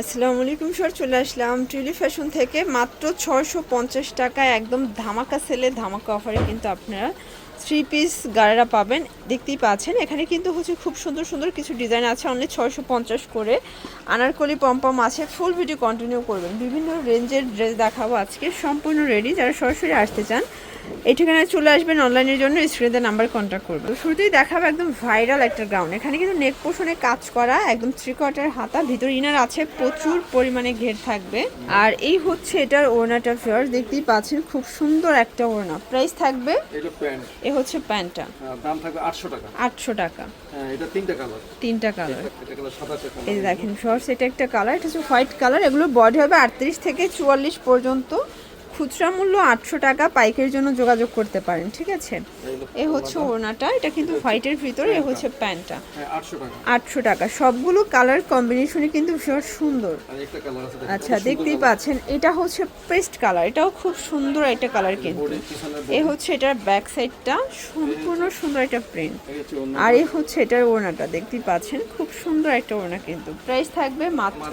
আসসালামু আলাইকুম স্যার, চলে আসলাম ট্রিলি ফ্যাশন থেকে। মাত্র ছশো পঞ্চাশ টাকায় একদম ধামাকা সেলে ধামাকা অফারে কিন্তু আপনারা থ্রি পিস গাড়িরা পাবেন। দেখতেই পাচ্ছেন, এখানে কিন্তু হচ্ছে খুব সুন্দর সুন্দর কিছু ডিজাইন আছে। অনলি ছয়শো পঞ্চাশ করে। আনারকলি পম্পম আছে। ফুল ভিডিও কন্টিনিউ করবেন। বিভিন্ন রেঞ্জের ড্রেস দেখাবো আজকে। সম্পূর্ণ রেডি যারা সরাসরি আসতে চান, এই ঠিকানায় চলে আসবেন অনলাইনের জন্য। স্ক্রিনে নাম্বার কন্ট্যাক্ট করবেন। শুরুতেই দেখাবো একদম ভাইরাল একটা গ্রাউন্ড এখানে কিন্তু নেক পোষণে কাজ করা, একদম থ্রি কোয়ার্টার হাতা। ভিতর ইনার আছে, প্রচুর পরিমাণে ঘের থাকবে। আর এই হচ্ছে এটার ওড়নাটা ফেয়ার দেখতেই পাচ্ছেন, খুব সুন্দর একটা ওড়না প্রাইস থাকবে এ হচ্ছে প্যান্টটা। দাম থাকবে আটশো টাকা। আটশো টাকা। হ্যাঁ এটা তিনটা কালার। তিনটা কালার। এটা কালার সাদা এই দেখেন শর্টস এটা একটা কালার এটা হচ্ছে হোয়াইট কালার এগুলো বডি হবে আটত্রিশ থেকে চুয়াল্লিশ পর্যন্ত। খুচরা মূল্য আটশো টাকা পাইকের জন্য যোগাযোগ করতে পারেন ঠিক আছে? এ হচ্ছে ওড়নাটা এটা কিন্তু হোয়াইটের ভিতরে এ হচ্ছে প্যান্টটা হ্যাঁ আটশো টাকা। সবগুলো কালার কম্বিনেশনে কিন্তু ভীষণ সুন্দর। আচ্ছা দেখতেই পাচ্ছেন এটা হচ্ছে পেস্ট কালার এটাও খুব সুন্দর একটা কালার কিন্তু। এ হচ্ছে এটার ব্যাক সাইডটা সম্পূর্ণ সুন্দর একটা প্রিন্ট। আর এ হচ্ছে এটার ওড়নাটা দেখতেই পাচ্ছেন খুব সুন্দর একটা ওড়না কিন্তু। প্রাইস থাকবে মাত্র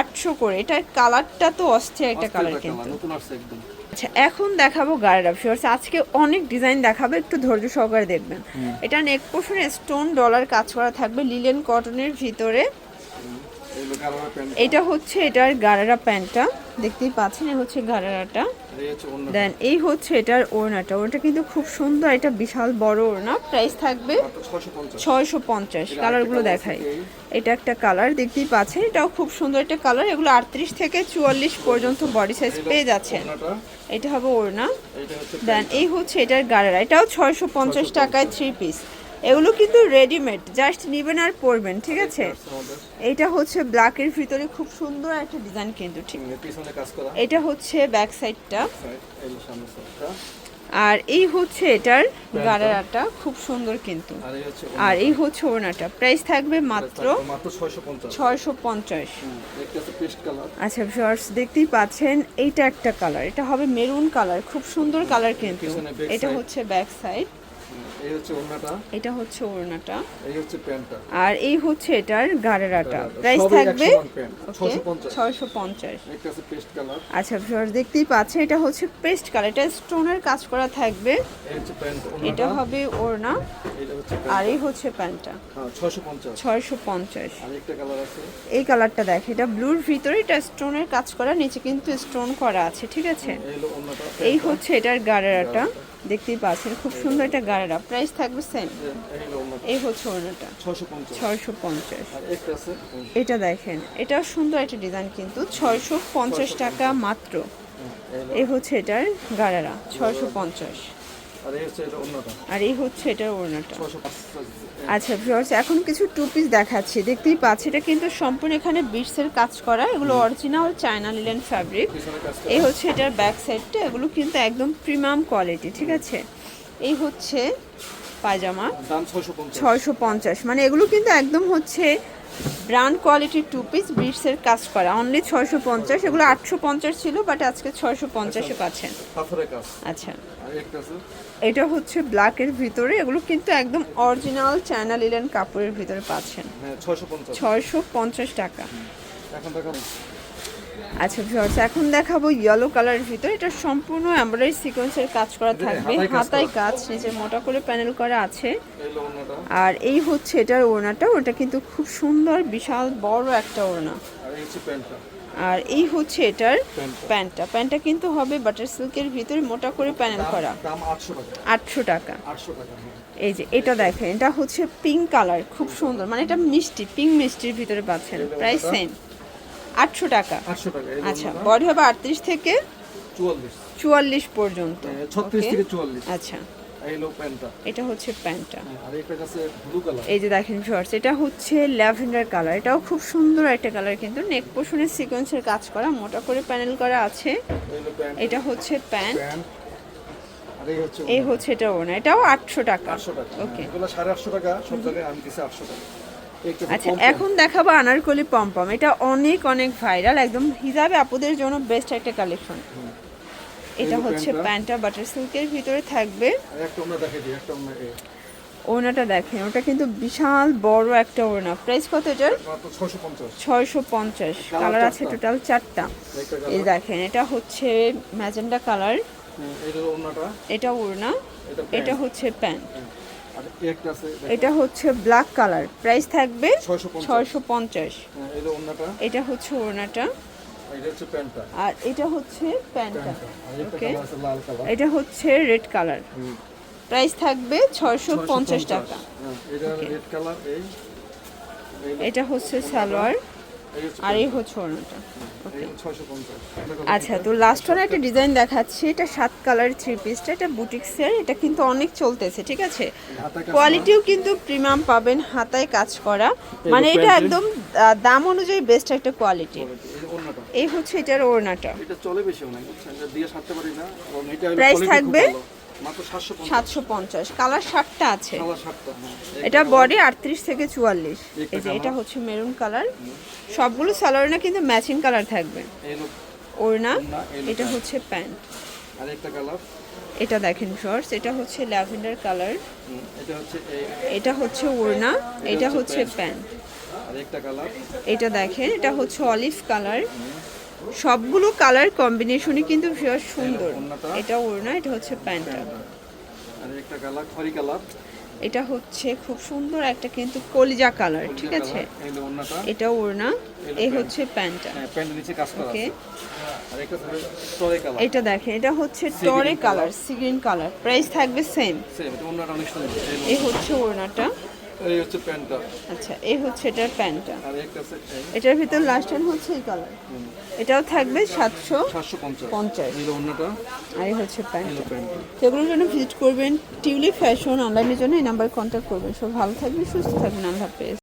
আটশো করে। এটার কালারটা তো অস্থির একটা কালার কিন্তু। একদম। আচ্ছা এখন দেখাবো গার্ডার ফিওর্স আজকে অনেক ডিজাইন দেখাবো একটু ধৈর্য সহকারে দেখবেন। এটা নেক পোর্শনে স্টোন ডলার কাজ করা থাকবে লিলেন কটনের ভিতরে। এটা হচ্ছে এটার গারারা প্যান্টটা। দেখতেই পাচ্ছেন এই হচ্ছে গারারাটা। দেন এই হচ্ছে এটার ওড়নাটা। ওটা কিন্তু খুব সুন্দর এটা বিশাল বড় ওড়না। প্রাইস থাকবে ছয়শো পঞ্চাশ। কালারগুলো দেখাই। এটা একটা কালার দেখতেই পাচ্ছেন এটাও খুব সুন্দর একটা কালার। এগুলো আটত্রিশ থেকে চুয়াল্লিশ পর্যন্ত বডি সাইজ পেয়ে যাচ্ছেন। এটা হবে ওড়না। দেন এই হচ্ছে এটার গাড়ারা এটাও ছয়শো পঞ্চাশ টাকায় থ্রি পিস এগুলো কিন্তু রেডিমেড জাস্ট নেবেন আর পরবেন ঠিক আছে? এটা হচ্ছে ব্ল্যাকের ভিতরে খুব সুন্দর একটা ডিজাইন কিন্তু ঠিক। হুম, পিছনে কাজ করা। এটা হচ্ছে ব্যাক সাইডটা আর এই হচ্ছে এটার গাড়ারাটা খুব সুন্দর কিন্তু। আর এই হচ্ছে ওড়নাটা। প্রাইস থাকবে মাত্র মাত্র ছয়শো পঞ্চাশ। আচ্ছা শর্টস দেখতেই পাচ্ছেন এইটা একটা কালার। এটা হবে মেরুন কালার খুব সুন্দর কালার কিন্তু। এটা হচ্ছে ব্যাক সাইড এই হচ্ছে ওনাটা এটা হচ্ছে ওড়নাটা। এই হচ্ছে প্যান্টটা। আর এই হচ্ছে এটার গাড়েরাটা। প্রাইস থাকবে 650 ছয়শো পঞ্চাশ। একটা আছে পেস্ট কালার আচ্ছা ভিউয়ার্স দেখতেই পাচ্ছে এটা হচ্ছে পেস্ট কালার এটা স্টোনের কাজ করা থাকবে। এটা হবে ওড়না। আর এই হচ্ছে প্যান্টটা। ছয়শো পঞ্চাশ। ছয়শো পঞ্চাশ। আর একটা কালার আছে। এই কালারটা দেখ এটা ব্লুর ভিতরে এটা স্টোনের কাজ করা নিচে কিন্তু স্টোন করা আছে ঠিক আছে? এই হচ্ছে এটার গাড়েরাটা। দেখতেই পাচ্ছেন খুব সুন্দর একটা গাড়েরা। প্রাইস থাকবে সেম এই হচ্ছে ওড়নাটা ছয়শো পঞ্চাশ। এটা দেখেন এটাও সুন্দর একটা ডিজাইন কিন্তু ছয়শো পঞ্চাশ টাকা মাত্র। এই হচ্ছে এটার গাড়ারা ছয়শো পঞ্চাশ। আর এই হচ্ছে এটার ওড়নাটা। আচ্ছা ভিউয়ার্স এখন কিছু টু পিস দেখাচ্ছি। দেখতেই পাচ্ছি এটা কিন্তু সম্পূর্ণ এখানে বিটসের কাজ করা। এগুলো অরিজিনাল চায়না লিলেন ফ্যাব্রিক এই হচ্ছে এটার ব্যাক সাইডটা এগুলো কিন্তু একদম প্রিমিয়াম কোয়ালিটি ঠিক আছে? এই হচ্ছে পায়জামা। ছয়শো পঞ্চাশ। মানে এগুলো কিন্তু একদম হচ্ছে ব্র্যান্ড কোয়ালিটির টু পিস বিটসের কাজ করা। অনলি ছয়শো পঞ্চাশ এগুলো আটশো পঞ্চাশ ছিল বাট আজকে ছয়শো পঞ্চাশে পাচ্ছেন আচ্ছা। এটা হচ্ছে ব্ল্যাকের ভিতরে এগুলো কিন্তু একদম অরিজিনাল চায়না লিলেন কাপড়ের ভিতরে পাচ্ছেন। হ্যাঁ ছয়শো পঞ্চাশ। টাকা। আচ্ছা ভিউয়ার্স এখন দেখাবো ইয়েলো কালারের ভিতরে। এটা সম্পূর্ণ এমব্রয়ডারি সিকোয়েন্সের কাজ করা থাকবে। হাতায় কাজ নিচে মোটা করে প্যানেল করা আছে। আর এই হচ্ছে এটার ওড়নাটা। ওটা কিন্তু খুব সুন্দর বিশাল বড় একটা ওড়না। আর এই হচ্ছে এটার প্যান্টটা। প্যান্টটা। কিন্তু হবে বাটার সিল্কের ভিতরে মোটা করে প্যানেল করা। আটশো টাকা। হ্যাঁ। এই যে এটা দেখেন এটা হচ্ছে পিঙ্ক কালার খুব সুন্দর। মানে এটা মিষ্টি পিঙ্ক মিষ্টির ভিতরে পাচ্ছেন। প্রাইস সেম আটশো টাকা। আচ্ছা বডি হবে আটত্রিশ থেকে চুয়াল্লিশ। পর্যন্ত Okay? আচ্ছা। এটা হচ্ছে প্যান্টটা হ্যাঁ, এই যে দেখেন শর্টস এটা হচ্ছে ল্যাভেন্ডার কালার এটাও খুব সুন্দর একটা কালার কিন্তু নেক পোষণের সিকোয়েন্সের কাজ করা মোটা করে প্যানেল করা আছে। এটা হচ্ছে প্যান্ট এই হচ্ছে এটা ওনা এটাও আটশো টাকা। ওকে সাড়ে আটশো টাকা সব জায়গায় আমি দিচ্ছি আটশো টাকা। আচ্ছা এখন দেখাবো আনারকলি পম্পম। এটা অনেক অনেক ভাইরাল একদম হিজাবে আপুদের জন্য বেস্ট একটা কালেকশন এটা হচ্ছে প্যান্টটা। বাটার সিল্কের ভিতরে থাকবে। ওড়নাটা দেখেন ওটা কিন্তু বিশাল বড় একটা ওড়না। প্রাইস কত এটার? ছয়শো পঞ্চাশ। কালার আছে টোটাল চারটা। এই দেখেন এটা হচ্ছে ম্যাজেন্ডা কালার এটা ওনাটা এটা ওড়না। এটা হচ্ছে প্যান্ট এটা হচ্ছে ব্ল্যাক কালার প্রাইস থাকবে 650 ছয়শো পঞ্চাশ। হ্যাঁ, এটা হচ্ছে ওড়নাটা। আর এটা হচ্ছে প্যান্টটা। ওকে এটা হচ্ছে রেড কালার। প্রাইস থাকবে ছয়শো পঞ্চাশ টাকা। হ্যাঁ, এটা হচ্ছে সালোয়ার। আর এই হচ্ছে ওড়নাটা। আচ্ছা তো লাস্ট ওয়ান একটা ডিজাইন দেখাচ্ছি। এটা সাত কালার থ্রি পিসটা এটা বুটিক্সের এটা কিন্তু অনেক চলতেছে ঠিক আছে? কোয়ালিটিও কিন্তু প্রিমিয়াম পাবেন হাতায় কাজ করা। মানে এটা আহ, দাম অনুযায়ী বেস্ট একটা কোয়ালিটি এই হচ্ছে এটার ওড়নাটা। এটা চলে বেশি অনেক বুঝছেন? এটা দিয়ে সারতে পারি না এবং এটা হলো Price quality খুব থাকবে? সাতশো পঞ্চাশ। কালার ষাটটা আছে। হ্যাঁ। এটা বডি আটত্রিশ থেকে চুয়াল্লিশ। এই যে এটা হচ্ছে মেরুন কালার সবগুলো সালোয়ার না কিন্তু ম্যাচিং কালার থাকবে। ওড়না এটা হচ্ছে প্যান্ট এটা দেখেন শর্টস এটা হচ্ছে ল্যাভেন্ডার কালার এটা হচ্ছে এটা হচ্ছে ওড়না এটা হচ্ছে প্যান্ট এটা দেখেন এটা হচ্ছে অলিভ কালার সবগুলো কালার কম্বিনেশনই কিন্তু ভীষণ সুন্দর। এটা ওড়না এটা হচ্ছে প্যান্টটা আর একটা কালার খয়রি কালার। এটা হচ্ছে খুব সুন্দর একটা কিন্তু কলিজা কালার ঠিক আছে? এটা ওড়না এই হচ্ছে প্যান্টটা হ্যাঁ প্যান্টের নিচে কাজ করা ওকে। এটা দেখেন এটা হচ্ছে টরে colour sea green colour. Price থাকবে সেম সেম এটা ওড়নাটা অনেক সুন্দর। এই এই হচ্ছে ওড়নাটা। এই হচ্ছে প্যান্টটা। আচ্ছা এই হচ্ছে এটার প্যান্টটা। আর একটা এটার ভিতর লাস্ট টাইম হচ্ছে এই কালার এটাও থাকবে এই আর এই হচ্ছে প্যান্ট। প্যান্ট। সেগুলোর জন্য ভিজিট করবেন টিউলিপ ফ্যাশন অনলাইনের জন্য এই নাম্বারে কন্ট্যাক্ট করবেন। সব ভালো থাকবেন সুস্থ থাকবেন আল্লাহ হাফেজ।